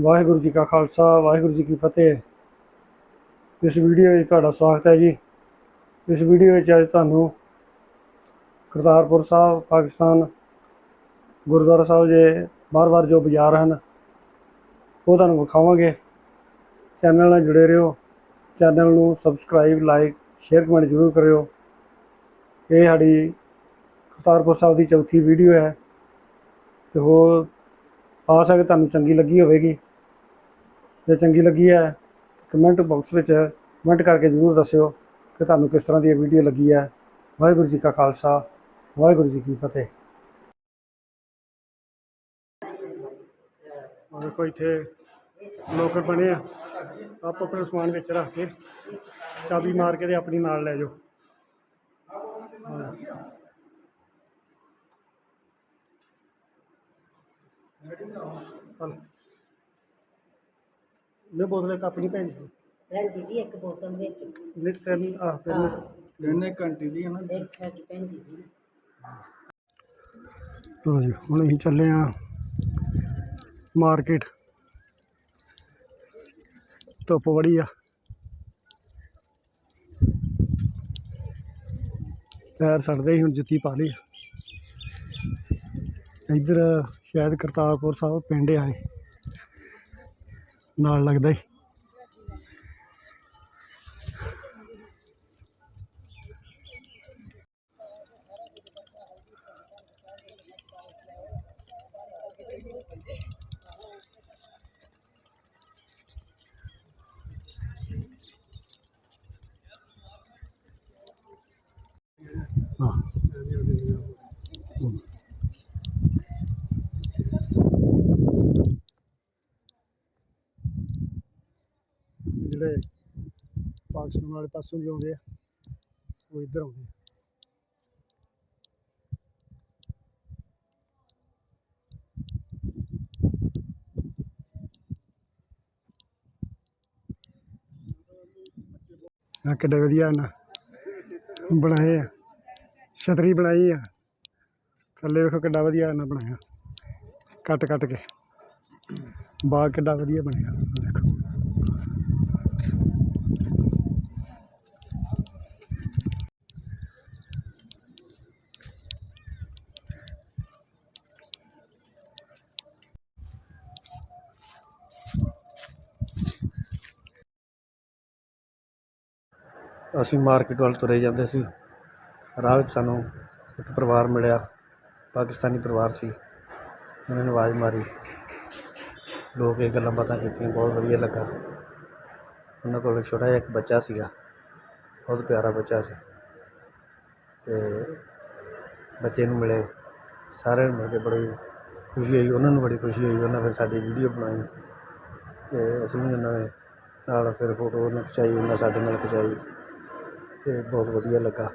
ਵਾਹਿਗੁਰੂ ਜੀ ਕਾ ਖਾਲਸਾ, ਵਾਹਿਗੁਰੂ ਜੀ ਕੀ ਫਤਿਹ। ਇਸ ਵੀਡੀਓ ਵਿੱਚ ਤੁਹਾਡਾ ਸਵਾਗਤ ਹੈ ਜੀ। ਇਸ ਵੀਡੀਓ ਵਿੱਚ ਅੱਜ ਤੁਹਾਨੂੰ ਕਰਤਾਰਪੁਰ ਸਾਹਿਬ, ਪਾਕਿਸਤਾਨ, ਗੁਰਦੁਆਰਾ ਸਾਹਿਬ ਦੇ ਬਾਰ-ਬਾਰ ਜੋ ਬਾਜ਼ਾਰ ਹਨ, ਉਹ ਤੁਹਾਨੂੰ ਵਿਖਾਵਾਂਗੇ। ਚੈਨਲ ਨਾਲ ਜੁੜੇ ਰਹੋ। ਚੈਨਲ ਨੂੰ ਸਬਸਕ੍ਰਾਈਬ, ਲਾਈਕ, ਸ਼ੇਅਰ, ਕਮੈਂਟ ਜ਼ਰੂਰ ਕਰਿਓ। ਇਹ ਸਾਡੀ ਕਰਤਾਰਪੁਰ ਸਾਹਿਬ ਦੀ ਚੌਥੀ ਵੀਡੀਓ ਹੈ। ਤੇ ਹੋਰ ਆ ਸਕੇ ਤੁਹਾਨੂੰ ਚੰਗੀ ਲੱਗੀ ਹੋਵੇਗੀ। ਜੇ ਚੰਗੀ ਲੱਗੀ ਹੈ ਕਮੈਂਟ ਬਾਕਸ ਵਿੱਚ ਕਮੈਂਟ ਕਰਕੇ ਜ਼ਰੂਰ ਦੱਸਿਓ ਕਿ ਤੁਹਾਨੂੰ ਕਿਸ ਤਰ੍ਹਾਂ ਦੀ ਇਹ ਵੀਡੀਓ ਲੱਗੀ ਹੈ। ਵਾਹਿਗੁਰੂ ਜੀ ਕਾ ਖਾਲਸਾ, ਵਾਹਿਗੁਰੂ ਜੀ ਕੀ ਫਤਿਹ। ਆਹ ਦੇਖੋ ਇੱਥੇ ਲੋਕਰ ਬਣੇ ਆ। ਆਪ ਆਪਣਾ ਸਮਾਨ ਵਿੱਚ ਰੱਖ ਕੇ ਚਾਬੀ ਮਾਰ ਕੇ ਤੇ ਆਪਣੀ ਨਾਲ ਲੈ ਜਾਓ। ਹਾਂ। ਨੇ ਬੋਤਲ ਇੱਕ ਆਪਣੀ ਭੈਣ ਜੀ ਭੈਣ ਜੀ ਦੀ ਇੱਕ ਬੋਤਲ ਵਿੱਚ। ਨੇ ਤਿੰਨ ਆਹ ਤਿੰਨ। ਘੰਟੀ ਦੀ ਹੈ ਨਾ। ਇੱਕ ਹੈਗੀ ਭੈਣ ਜੀ ਦੀ। ਚਲੋ ਜੀ ਹੁਣ ਅਸੀਂ ਚੱਲੇ ਆ ਮਾਰਕੀਟ। ਧੁੱਪ ਬੜੀ ਆ। ਪੈਰ ਸੜਦੇ ਹੀ ਹੁਣ ਜੁੱਤੀ ਪਾ ਲਈ ਇੱਧਰ ਸ਼ਾਇਦ ਕਰਤਾਰਪੁਰ ਸਾਹਿਬ ਪਿੰਡ ਆਏ। ਨਾਲ ਲੱਗਦਾ ਹੀ ਜਿਹੜੇ ਪਾਕਿਸਤਾਨ ਵਾਲੇ ਪਾਸੋਂ ਵੀ ਆਉਂਦੇ ਆ। ਉਹ ਇੱਧਰ ਆਉਂਦੇ ਆ। ਆ ਕਿੱਡੇ ਵਧੀਆ ਨਾ ਬਣਾਏ ਆ। ਛਤਰੀ ਬਣਾਈ ਆ। ਥੱਲੇ ਵੇਖੋ ਕਿੱਡਾ ਵਧੀਆ ਨਾ ਬਣਾਇਆ। ਕੱਟ ਕੱਟ ਕੇ। ਬਾਗ ਕਿੱਡਾ ਵਧੀਆ ਬਣਿਆ। ਆਹ ਦੇਖੋ। ਅਸੀਂ ਮਾਰਕੀਟ ਵੱਲ ਤੁਰੇ ਜਾਂਦੇ ਸੀ। ਰਾਹ ਵਿੱਚ ਸਾਨੂੰ ਇੱਕ ਪਰਿਵਾਰ ਮਿਲਿਆ, ਪਾਕਿਸਤਾਨੀ ਪਰਿਵਾਰ ਸੀ। ਉਹਨਾਂ ਨੇ ਆਵਾਜ਼ ਮਾਰੀ। ਲੋਕ ਇਹ ਗੱਲਾਂ ਬਾਤਾਂ ਕੀਤੀਆਂ, ਬਹੁਤ ਵਧੀਆ ਲੱਗਾ। ਉਹਨਾਂ ਕੋਲ ਛੋਟਾ ਜਿਹਾ ਇੱਕ ਬੱਚਾ ਸੀਗਾ, ਬਹੁਤ ਪਿਆਰਾ ਬੱਚਾ ਸੀ। ਤੇ ਬੱਚੇ ਨੂੰ ਮਿਲੇ, ਸਾਰਿਆਂ ਨੂੰ ਮਿਲ ਕੇ ਬੜੀ ਖੁਸ਼ੀ ਹੋਈ, ਉਹਨਾਂ ਨੂੰ ਬੜੀ ਖੁਸ਼ੀ ਹੋਈ। ਉਹਨਾਂ ਫਿਰ ਸਾਡੀ ਵੀਡੀਓ ਬਣਾਈ ਤੇ ਅਸੀਂ ਵੀ ਉਹਨਾਂ ਦੇ ਨਾਲ ਫਿਰ ਫੋਟੋ ਉਹਨਾਂ ਖਿਚਾਈ, ਉਹਨਾਂ ਸਾਡੇ ਨਾਲ ਖਿਚਾਈ। ਤੇ ਬਹੁਤ ਵਧੀਆ ਲੱਗਾ।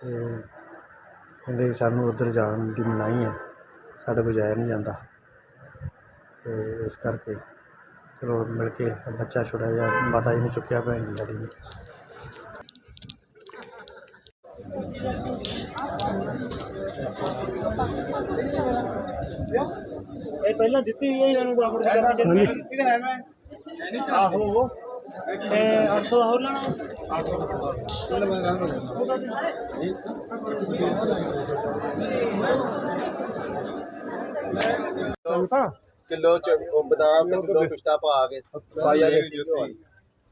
ਤੇ ਕਹਿੰਦੇ ਸਾਨੂੰ ਉੱਧਰ ਜਾਣ ਦੀ ਮਨਾਹੀ ਹੈ। ਸਾਡੇ ਕੋਲ ਜਾਇਆ ਨਹੀਂ ਜਾਂਦਾ। ਤੇ ਇਸ ਕਰਕੇ ਚਲੋ ਮਿਲ ਕੇ ਬੱਚਾ ਛੋਟਾ ਜਿਹਾ ਮਾਤਾ ਜੀ ਨੇ ਚੁੱਕਿਆ ਭੈਣ ਜੀ ਸਾਡੀ ਨੇ। ਇਹ ਪਹਿਲਾਂ ਦਿੱਤੀ ਹੋਈ ਹੈ ਇਹਨਾਂ ਨੂੰ ਦੀ ਹਾਂਜੀ। ਆਹੋ। ਤੇ 800 ਹੋਰ ਲੈਣਾ। ਚਲਤਾ ਕਿਲੋ ਚ ਉਹ ਬਦਾਮ ਤੇ ਕਿਲੋ ਪਿਸਤਾ ਪਾ ਕੇ। ਪਾਇਆ ਜੀ ਜੁੱਤੀ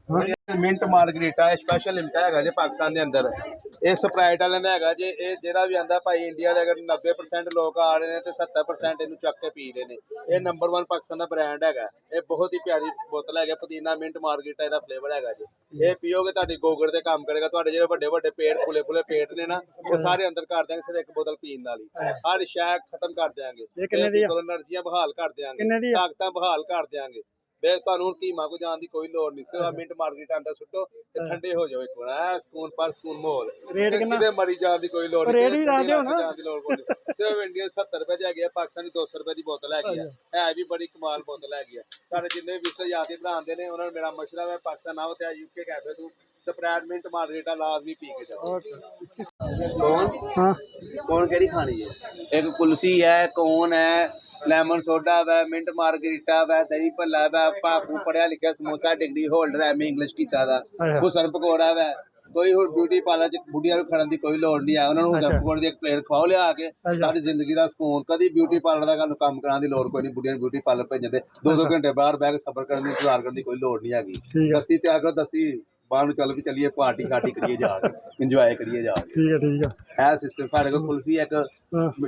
ਮਿੰਟ ਮਾਰਗਰੀਟਾ ਇਹ ਸਪੈਸ਼ਲ ਲਿਮਕਾ ਹੈਗਾ ਜੇ ਪਾਕਿਸਤਾਨ ਦੇ ਅੰਦਰ। ਇਹ ਸਪਰਾਈਟ ਵਾਲਿਆਂ ਦਾ ਹੈਗਾ ਜੇ ਇਹ ਜਿਹੜਾ ਵੀ ਆਂਦਾ ਭਾਈ ਇੰਡੀਆ ਦੇ ਅਗਰ 90% ਲੋਕ ਆ ਰਹੇ ਨੇ ਤੇ 70% ਇਹਨੂੰ ਚੱਕ ਕੇ ਪੀ ਰਹੇ ਨੇ। ਇਹ ਨੰਬਰ 1 ਪਾਕਿਸਤਾਨ ਦਾ ਬ੍ਰਾਂਡ ਹੈਗਾ। ਇਹ ਬਹੁਤ ਹੀ ਪਿਆਰੀ ਬੋਤਲ ਹੈਗਾ ਪੁਦੀਨਾ ਮਿੰਟ ਮਾਰਗਰੀਟਾ ਇਹਦਾ ਫਲੇਵਰ ਹੈਗਾ ਜੀ। ਇਹ ਪੀਓਗੇ ਤੁਹਾਡੀ ਗੋਗੜ ਤੇ ਕੰਮ ਕਰੇਗਾ ਤੁਹਾਡੇ ਜਿਹੜੇ ਵੱਡੇ ਵੱਡੇ ਪੇਟ ਫੁੱਲੇ ਫੁੱਲੇ ਪੇਟ ਨੇ ਨਾ ਉਹ ਸਾਰੇ ਅੰਦਰ ਕਰ ਦਿਆਂਗੇ ਸਿਰ ਇੱਕ ਬੋਤਲ ਪੀਣ ਨਾਲ ਹੀ। ਹਰ ਸ਼ੈਕ ਖਤਮ ਕਰ ਦਿਆਂਗੇ। ਇਹ ਕਿੰਨੇ ਦੀ ਐਨਰਜੀਆਂ ਬਹਾਲ ਕਰ ਦਿਆਂਗੇ। ਤਾਕਤਾਂ ਬਹਾਲ ਕਰ ਦਿਆਂਗੇ। ਵੇ ਤੁਹਾਨੂੰ ਕੋ ਜਾਣ ਦੀ ਕੋਈ ਲੋੜ ਨਹੀਂ ਸਿਰਫ ਮਿੰਟ ਮਾਰਕੀਟ ਅੰਦਰ ਸੁੱਟੋ ਤੇ ਠੰਡੇ ਹੋ ਜਾਓ ਇੱਕ ਵਾਰ। ਐ ਸਕੂਨ ਪਰ ਸਕੂਨ ਮਾਹੌਲ। ਰੇਟ ਕਿੰਨਾ? ਕਿਤੇ ਮਰੀ ਜਾਣ ਦੀ ਕੋਈ ਲੋੜ ਨਹੀਂ ਰੇਟ ਵੀ ਦੱਸ ਦਿਓ ਨਾ। ਜਾਣ ਦੀ ਲੋੜ ਕੋਈ ਨਹੀਂ। ਸਿਰਫ ਇੰਡੀਅਨ 70 ਰੁਪਏ ਦੀ ਹੈਗੀ ਆ ਪਾਕਿਸਤਾਨੀ 200 ਰੁਪਏ ਦੀ ਬੋਤਲ ਹੈਗੀ ਆ। ਹੈ ਵੀ ਬੜੀ ਕਮਾਲ ਬੋਤਲ ਹੈਗੀ ਆ। ਸਾਡੇ ਜਿੰਨੇ ਵੀ ਯਾਦ ਬਣਾਉਂਦੇ ਨੇ ਉਹਨਾਂ ਨੂੰ ਮੇਰਾ ਮਸ਼ਵਰਾ ਹੈ ਪਾਕਿਸਤਾਨ ਆਓ ਤੇ ਯੂਕੇ ਕੈਫੇ ਤੋਂ ਸਪਰੈਡ ਮਿੰਟ ਮਾਰਗਰੀਟਾ ਲਾਜ਼ਮੀ ਪੀ ਕੇ ਜਾਓ। ਹਾਂ। ਕੌਣ ਕਿਹੜੀ ਖਾਣੀ ਹੈ? ਇੱਕ ਕੁਲਫੀ ਹੈ ਕੋਨ ਹੈ ਲੈਮਨ ਸੋਡਾ ਵਾ ਮਿੰਟ ਮਾਰਗਰੀਟਾ ਵਾ ਦਹੀਂ ਭੱਲਾ ਵਾ ਭਾਪੂ ਪੜਿਆ ਲਿਖਿਆ samosa degree holder M English ਕੀਤਾ ਦਾ। ਹੁਸਨ ਪਕੌੜਾ ਵਾ। ਕੋਈ ਹੋਰ ਬਿਊਟੀ ਪਾਰਲਰ ਚ ਬੁੱਢੀਆਂ ਨੂੰ ਖੜਨ ਦੀ ਕੋਈ ਲੋੜ ਨਹੀਂ ਆ। ਉਹਨਾਂ ਨੂੰ ਹੁਸਨ। ਪਕੌੜੇ ਦੀ ਇੱਕ ਪਲੇਟ ਖਵਾਓ ਲਿਆ ਕੇ। ਸਾਡੀ ਜ਼ਿੰਦਗੀ ਦਾ ਸਕੂਨ। ਕਦੀ ਬਿਊਟੀ ਪਾਰਲਰ ਦਾ ਸਾਨੂੰ ਕੰਮ ਕਰਾਉਣ ਦੀ ਲੋੜ ਕੋਈ ਨਹੀਂ ਬੁੱਢੀਆਂ ਨੂੰ ਬਿਊਟੀ ਪਾਰਲਰ ਭੇਜਣ ਦੇ। ਦੋ ਦੋ ਘੰਟੇ ਬਾਹਰ ਬਹਿ ਕੇ ਸਫ਼ਰ ਕਰਨ ਦੀ ਇੰਤਜ਼ਾਰ ਕਰਨ ਦੀ ਕੋਈ ਲੋੜ ਨਹੀਂ ਹੈਗੀ। ਦਸਤੀ ਤਿਆਰ ਕਰੋ ਦਸਤੀ ਬਾਹਰ ਨੂੰ ਚੱਲ ਵੀ ਚੱਲੀਏ ਪਾਰਟੀ ਖਾਟੀ ਕਰੀਏ ਜਾ ਕੇ ਇੰਜੋਏ ਕਰੀਏ ਜਾ ਕੇ। ਠੀਕ ਆ ਠੀਕ ਆ ਇਹ ਸਿਸਟਮ ਸਾਡੇ ਕੋਲ ਕੁਲਫੀ ਇੱਕ ਹਾਂ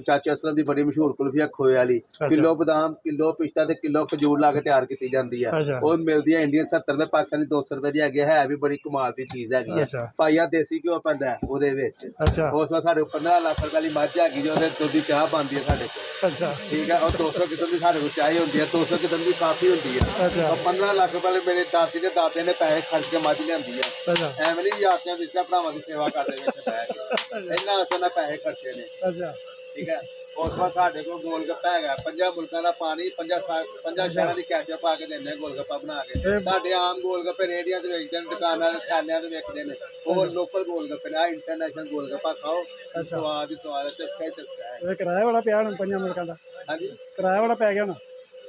ਚਾਚਾ ਅਸਲਮ ਦੀ ਬੜੀ ਮਸ਼ਹੂਰ ਕੁਲਫੀ ਆ ਖੋਏ ਵਾਲੀ। ਕਿਲੋ ਬਦਾਮ ਕਿਲੋ ਪਿਸਤਾ ਤੇ ਕਿਲੋ ਖਜੂਰ ਲਾ ਕੇ ਤਿਆਰ ਕੀਤੀ ਜਾਂਦੀ ਆ। ਉਹ ਮਿਲਦੀ ਆ ਇੰਡੀਅਨ 70 ਰੁਪਏ ਪਾਕਿਸਤਾਨੀ 200 ਰੁਪਏ ਦੀ ਹੈਗੀ ਆ, ਹੈ ਵੀ ਬੜੀ ਕਮਾਲ ਦੀ ਚੀਜ਼ ਹੈਗੀ। ਆ। ਭਾਈਆ ਦੇਸੀ ਘਿਓ ਪੈਂਦਾ ਉਹਦੇ ਵਿੱਚ। ਉਸ ਵਾਰ ਸਾਡੇ ਕੋਲ 15 ਲੱਖ ਰੁਪਏ ਵਾਲੀ ਮੱਝ ਹੈਗੀ ਜੋ ਉਹਦੇ ਦੁੱਧ ਦੀ ਚਾਹ ਬਣਦੀ ਹੈ ਸਾਡੇ ਕੋਲ। ਅੱਛਾ। ਠੀਕ ਹੈ ਉਹ 200 ਕਿਸਮ ਦੀ ਸਾਡੇ ਕੋਲ ਚਾਹ ਹੁੰਦੀ ਹੈ 200 ਕਿਸਮ ਦੀ ਕਾਫੀ ਹੁੰਦੀ ਅੱਛਾ। ਉਹ 15 ਲੱਖ ਰੁਪਏ ਵਾਲੇ ਮੇਰੇ ਦਾਦੀ ਦੇ ਦਾਦੇ ਨੇ ਪੈਸੇ ਖਰਚ ਕੇ ਮੱਝ ਲਿਆਂਦੀ ਆ। ਐਵੇਂ ਨਹੀਂ ਯਾਤਰੀਆਂ ਵਿੱਚ ਭਰਾਵਾਂ ਦੀ ਸੇਵਾ ਕਰਦੇ ਵਿੱਚ ਬਹਿ ਕੇ। ਇੰਨਾ ਅਸਾਂ ਪੈਸੇ ਖਰਚੇ ਨੇ। ਅੱਛਾ। ਠੀਕ ਹੈ। ਉਸ ਤੋਂ ਬਾਅਦ ਸਾਡੇ ਕੋਲ ਗੋਲ ਗੱਪਾ ਹੈਗਾ। ਪੰਜਾਂ ਮੁਲਕਾਂ ਦਾ ਪਾਣੀ ਪੰਜਾਂ ਸਾ- ਪੰਜਾਂ ਸ਼ਹਿਰਾਂ ਦੀ ਕੈਚਅਪ ਪਾ ਕੇ ਦਿੰਦੇ ਆ ਗੋਲ ਗੱਪਾ ਬਣਾ ਕੇ। ਸਾਡੇ ਆਮ ਗੋਲ ਗੱਪੇ ਰੇੜੀਆਂ ਤੇ ਵੇਚਦੇ ਨੇ ਦੁਕਾਨਾਂ ਤੇ ਥਾਲਿਆਂ ਤੇ ਵੇਚਦੇ ਨੇ ਉਹ ਲੋਕਲ ਗੋਲ ਗੱਪੇ ਨੇ। ਆ ਇੰਟਰਨੈਸ਼ਨਲ ਗੋਲ ਗੱਪਾ ਖਾਓ ਸਵਾਦ ਹੀ ਸਵਾਦ ਹੈ ਚਸਕਾ ਹੀ ਚਸਕਾ ਹੈ। ਕਿਰਾਇਆ ਬੜਾ ਪਿਆ ਹੁਣ ਪੰਜਾਂ ਮਿੰਟਾਂ ਦਾ? ਹਾਂਜੀ। ਕਿਰਾਇਆ ਬੜਾ ਪੈ ਗਿਆ ਹੁਣ?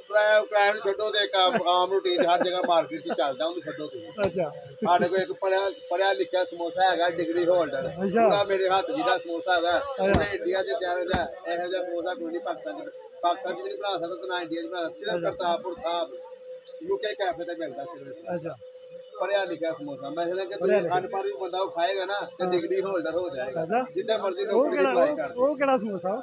ਕਿਰਾਇਆ ਕਿਰਾਇਆ ਨੂੰ ਛੱਡੋ ਤੇ ਇੱਕ ਆਮ ਆਮ ਰੂਟੀਨ ਹਰ ਜਗ੍ਹਾ ਮਾਰਕੀਟ 'ਚ ਚੱਲਦਾ ਉਹਨੂੰ ਛੱਡੋ ਤੁਸੀਂ। ਅੱਛਾ। ਸਾਡੇ ਕੋਲ ਇੱਕ ਪੜਿਆ ਪੜਿਆ ਲਿਖਿਆ ਸਮੋਸਾ ਹੈਗਾ ਡਿਗਰੀ ਹੋਲਡਰ ਅੱਛਾ। ਉਹਦਾ ਮੇਰੇ ਹੱਥ ਜਿਹੜਾ ਸਮੋਸਾ ਹੈਗਾ ਉਹਨੇ ਇੰਡੀਆ 'ਚ ਚੈਲੰਜ ਹੈ ਇਹੋ ਜਿਹਾ ਸਮੋਸਾ ਕੋਈ ਨਹੀਂ ਪਾਕਿਸਤਾਨ 'ਚ ਪਾਕਿਸਤਾਨ 'ਚ ਵੀ ਨਹੀਂ ਬਣਾ ਸਕਦਾ ਤੇ ਨਾ ਇੰਡੀਆ 'ਚ ਬਣਾ ਸਕਦਾ। ਸਿਰਫ ਕਰਤਾਰਪੁਰ ਸਾਹਿਬ ਯੂਕੇ ਕੈਫੇ ਤੇ ਮਿਲਦਾ ਸਿਰਫ ਅੱਛਾ। ਪੜਿਆ ਲਿਖਿਆ ਸਮੋਸਾ। ਮੈਂ ਕਹਿੰਦਾ ਕਿ ਤੁਸੀਂ ਅਨਪੜ੍ਹ ਵੀ ਬੰਦਾ ਉਹ ਖਾਏਗਾ ਨਾ ਤੇ ਡਿਗਰੀ ਹੋਲਡਰ ਹੋ ਜਾਏਗਾ। ਅੱਛਾ। ਜਿੱਦਾਂ ਮਰਜ਼ੀ ਉਹ ਨੌਕਰੀ ਕਿਹੜਾ ਉਹ- ਕਰ। ਉਹ ਕਿਹੜਾ ਸਮੋਸਾ?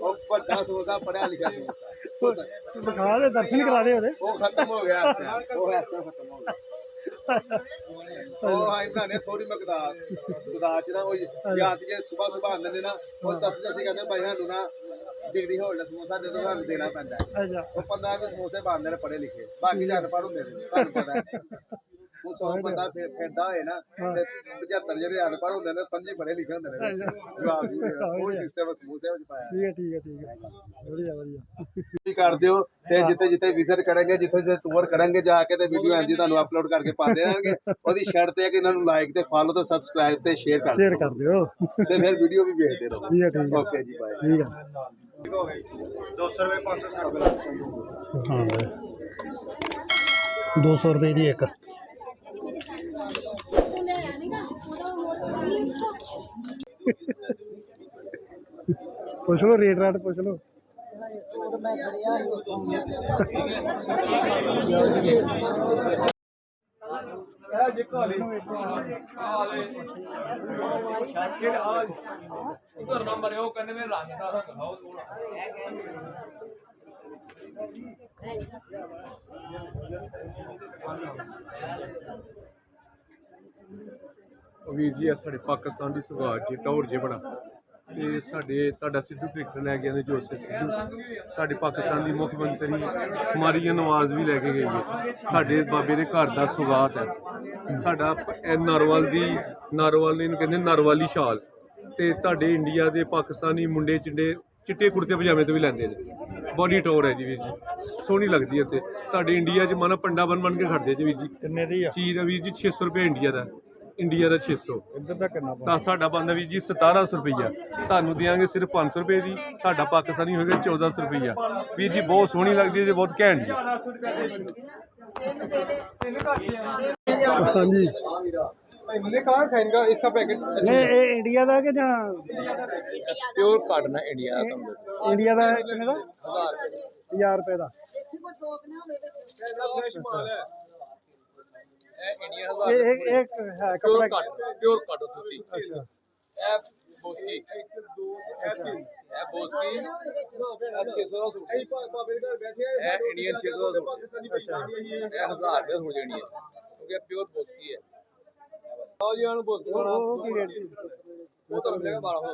ਉਹ ਵੱਡਾ ਸਮੋਸਾ ਪੜਿਆ ਲਿਖਿਆ ਸਮੋਸਾ। ਦਿਖਾ ਦੇ ਦਰਸ਼ਨ ਕਰਾ ਦੇ ਉਹਦੇ। ਉਹ ਖਤਮ ਹੋ ਗਿਆ। ਇਸ time, ਉਹ ਇਸ time ਖਤਮ ਹੋ ਗਿਆ। ਉਹ ਇਹਨਾਂ ਨੇ ਥੋੜੀ ਮਕਦਾਰ ਮਕਦਾਰ ਚ ਨਾ ਉਹ ਯਾਦ ਜੇ ਸਵੇਰ ਸਵੇਰ ਆਉਂਦੇ ਨੇ ਨਾ ਉਹ ਦੱਸਦੇ ਅਸੀਂ ਕਹਿੰਦੇ ਭਾਈ ਸਾਨੂੰ ਨਾ ਡਿਗਰੀ ਹੋਲਡਰ ਸਮੋਸਾ ਦੇ ਦੋ ਸਾਨੂੰ ਦੇਣਾ ਪੈਂਦਾ ਹੈ। ਅੱਛਾ। ਉਹ 15 ਦੇ ਸਮੋਸੇ ਬਣਦੇ ਨੇ ਪੜੇ ਲਿਖੇ। ਬਾਕੀ ਜਾਨ ਪੜ ਹੁੰਦੇ ਨੇ ਤੁਹਾਨੂੰ ਪਤਾ ਹੈ। ਉਹ ਸੌ ਬੰਦਾ ਫਿਰ ਫਿਰਦਾ ਹੋਏ ਨਾ ਤੇ 75 ਜਿਹੜੇ ਅਨਪੜ੍ਹ ਹੁੰਦੇ ਨੇ ਪੰਜੇ ਪੜੇ ਲਿਖੇ ਹੁੰਦੇ ਨੇ ਜਵਾਬ ਵੀ ਉਹ ਸਿਸਟਮ ਸਮੋਸੇ ਵਿੱਚ ਪਾਇਆ। ਠੀਕ ਹੈ ਠੀਕ ਹੈ ਠੀਕ ਹੈ। ਵਧੀਆ ਵਧੀਆ। ਵੀ ਕਰ ਦਿਓ ਤੇ ਜਿੱਥੇ ਜਿੱਥੇ ਵਿਜ਼ਿਟ ਕਰਾਂਗੇ ਜਿੱਥੇ ਜਿੱਥੇ ਟੂਰ ਕਰਾਂਗੇ ਜਾ ਕੇ ਤੇ ਵੀਡੀਓ ਐਂਜੀ ਤੁਹਾਨੂੰ ਅਪਲੋਡ ਕਰਕੇ ਪਾ ਦੇਣਗੇ। ਉਹਦੀ ਸ਼ਰਤ ਹੈ ਕਿ ਇਹਨਾਂ ਨੂੰ ਲਾਈਕ ਤੇ ਫਾਲੋ ਤੇ ਸਬਸਕ੍ਰਾਈਬ ਤੇ ਸ਼ੇਅਰ ਕਰ ਸ਼ੇਅਰ ਕਰ ਦਿਓ। ਤੇ ਫਿਰ ਵੀਡੀਓ ਵੀ ਵੇਖਦੇ ਰਹੋ। ਠੀਕ ਹੈ ਠੀਕ ਹੈ। ਓਕੇ ਜੀ ਬਾਏ ਠੀਕ ਹੈ। 200 ਰੁਪਏ 560 ਰੁਪਏ। ਹਾਂ ਬਈ। 200 ਰੁਪਏ ਦੀ ਇੱਕ। ਪੁੱਛ ਲਓ ਰੇਟ ਰਾਟ ਪੁੱਛ ਲਓ। ਵੀਰ ਜੀ ਇਹ ਸਾਡੇ ਪਾਕਿਸਤਾਨ ਦੀ ਸੁਭਾਅ ਜੀ ਟੌਰ ਜੇ ਬਣਾ। ਤੇ ਸਾਡੇ ਤੁਹਾਡਾ ਸਿੱਧੂ ਕ੍ਰਿਕਟਰ ਲੈ ਕੇ ਆਂਦੇ ਜੋਸੇ ਸਿੱਧੂ। ਸਾਡੇ ਪਾਕਿਸਤਾਨ ਦੀ ਮੁੱਖ ਮੰਤਰੀ ਹਮਾਰੀਆ ਨਵਾਜ਼ ਵੀ ਲੈ ਕੇ ਗਈ ਹੈ। ਸਾਡੇ ਬਾਬੇ ਦੇ ਘਰ ਦਾ ਸੁਗਾਤ ਹੈ। ਸਾਡਾ ਨਾਰੋਵਾਲ ਦੀ ਨਾਰੋਵਾਲ ਨੇ ਕਹਿੰਦੇ ਨਾਰਵਾਲੀ ਸ਼ਾਲ ਤੇ ਤੁਹਾਡੇ ਇੰਡੀਆ ਦੇ ਪਾਕਿਸਤਾਨੀ ਮੁੰਡੇ ਚਿੰਡੇ ਚਿੱਟੇ ਕੁੜਤੇ ਪਜਾਮੇ ਤੋਂ ਵੀ ਲੈਂਦੇ ਨੇ। ਬੋਡੀ ਟੌਰ ਹੈ ਜੀ ਵੀਰ ਜੀ। ਸੋਹਣੀ ਲੱਗਦੀ ਹੈ ਤੇ ਤੁਹਾਡੇ ਇੰਡੀਆ 'ਚ ਮਾਨਾ ਪੰਡਾ ਬਨ ਬਨ ਕੇ ਖੜਦੇ ਜੀ ਵੀਰ ਜੀ। ਕਿੰਨੇ ਦੀ ਆ? ਚੀਜ਼ ਵੀਰ ਜੀ 600 ਰੁਪਏ ਇੰਡੀਆ ਦਾ। ਇੰਡੀਆ ਦਾ 600 ਇੱਧਰ ਦਾ ਕਿੰਨਾ ਤਾਂ ਸਾਡਾ ਬੰਦਾ ਵੀਰ ਜੀ 1700 ਰੁਪਈਆ ਤੁਹਾਨੂੰ ਦਿਆਂਗੇ ਸਿਰਫ 500 ਰੁਪਏ ਦੀ ਸਾਡਾ ਪਾਕਿਸਤਾਨੀ ਹੋਏਗਾ 1400 ਰੁਪਈਆ ਵੀਰ ਜੀ ਬਹੁਤ ਸੋਹਣੀ ਲੱਗਦੀ ਹੈ ਜੀ ਬਹੁਤ ਘੈਂਟ ਜੀ ਹਾਂਜੀ मैंने कहा खाएगा इसका पैकेट ਨਹੀਂ ਇਹ ਇੰਡੀਆ ਦਾ ਕਿ ਜਾਂ प्योर काटना इंडिया ਇੰਡੀਆ ਦਾ ਕਿੰਨੇ ਦਾ 1000 ਰੁਪਏ ਦਾ इंडिया ਇਹ ਇੰਡੀਅਨ ਹਜ਼ਾਰ ਇਹ ਇਹ- ਇਹ ਹੈ ਪਿਓਰ ਕੱਪੜਾ ਕੱਟ ਪਿਓਰ ਕੱਟ ਸੂਤੀ ਅੱਛਾ। ਇਹ ਬੋਸਕੀ। ਇਹ ਬੋਸਕੀ। ਇਹ 600 ਦਾ ਸੂਟ। ਇਹ ਇੰਡੀਅਨ 600 ਦਾ ਸੂਟ। ਅੱਛਾ। ਇਹ 1000 ਰੁਪਏ ਹੋ ਜਾਣੀ ਹੈ। ਕਿਉਂਕਿ ਪਿਓਰ ਬੋਸਕੀ ਹੈ। ਆਓ ਜੀ ਇਹਨੂੰ ਬੋਸਕੀ ਉਹ- ਉਹ ਕੀ ਰੇਟ ਸੀ? ਉਹ ਤਾਂ ਮਿਲੇਗਾ 1200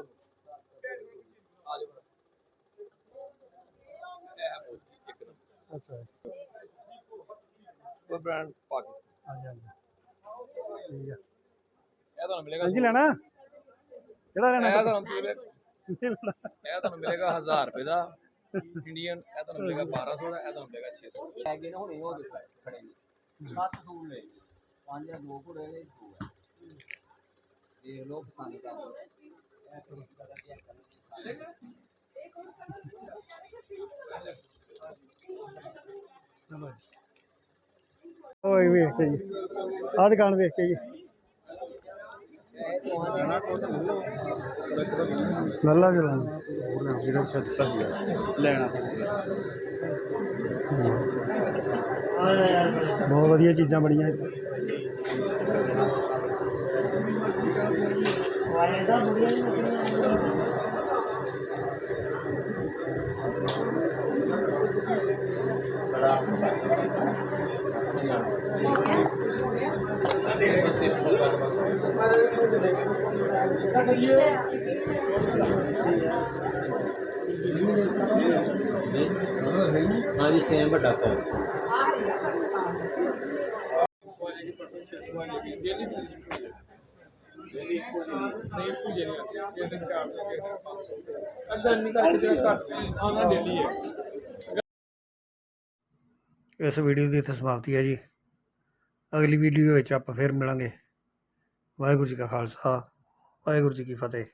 ਆ ਜਾਓ। ਇਹ ਬੋਸਕੀ ਇੱਕ ਨੰਬਰ। ਅੱਛਾ। ਉਹ ਬ੍ਰਾਂਡ ਪਾਕਿਸਤਾਨ। ਹਾਂਜੀ ਹਾਂਜੀ। ਠੀਕ ਆ। ਇਹ ਤੁਹਾਨੂੰ ਮਿਲੇਗਾ ਹਾਂਜੀ ਲੈਣਾ? ਕਿਹੜਾ ਇਹ ਲੈਣਾ ਤੁਹਾਨੂੰ ਮਿਲੇਗਾ ਇਹ ਤੁਹਾਨੂੰ ਮਿਲੇਗਾ 1000 ਰੁਪਏ ਦਾ ਇੰਡੀਅਨ ਇਹ ਤੁਹਾਨੂੰ ਮਿਲੇਗਾ 1200 ਦਾ ਇਹ ਤੁਹਾਨੂੰ ਮਿਲੇਗਾ 600 ਹੈਗੇ ਨਾ ਹੁਣੇ ਉਹ ਦੇਖੋ ਖੜੇ ਨੇ। ਸੱਤ ਸੂਟ ਨੇ ਪੰਜ ਜਾਂ ਦੋ ਘੋੜੇ ਨੇ ਦੋ ਹੈ ਦੇਖ ਲਓ ਪਸੰਦ ਕਰ ਲਓ ਇਹ ਕੋਈ ਕਲਰ ਦੀ ਕਲਰ ਓਏ ਵੇਖ ਕੇ ਜੀ। ਆਹ ਦੁਕਾਨ ਵੇਖ ਕੇ ਜੀ। ਨੱਲਾ ਜਲਾ ਜਿਹੜਾ ਛੱਡਤਾ ਲੈਣਾ ਬਹੁਤ ਵਧੀਆ ਚੀਜ਼ਾਂ ਬਣੀਆਂ ਇੱਥੇ। ਵਾਏ ਦਾ ਹਾਂਜੀ ਸੇਮ ਵੱਡਾ ਕੋਲ ਇਸ ਵੀਡੀਓ ਦੀ ਇੱਥੇ ਸਮਾਪਤੀ ਹੈ ਜੀ ਅਗਲੀ ਵੀਡੀਓ ਵਿੱਚ ਆਪਾਂ ਫਿਰ ਮਿਲਾਂਗੇ। ਵਾਹਿਗੁਰੂ ਜੀ ਕਾ ਖਾਲਸਾ ਵਾਹਿਗੁਰੂ ਜੀ ਕੀ ਫਤਿਹ।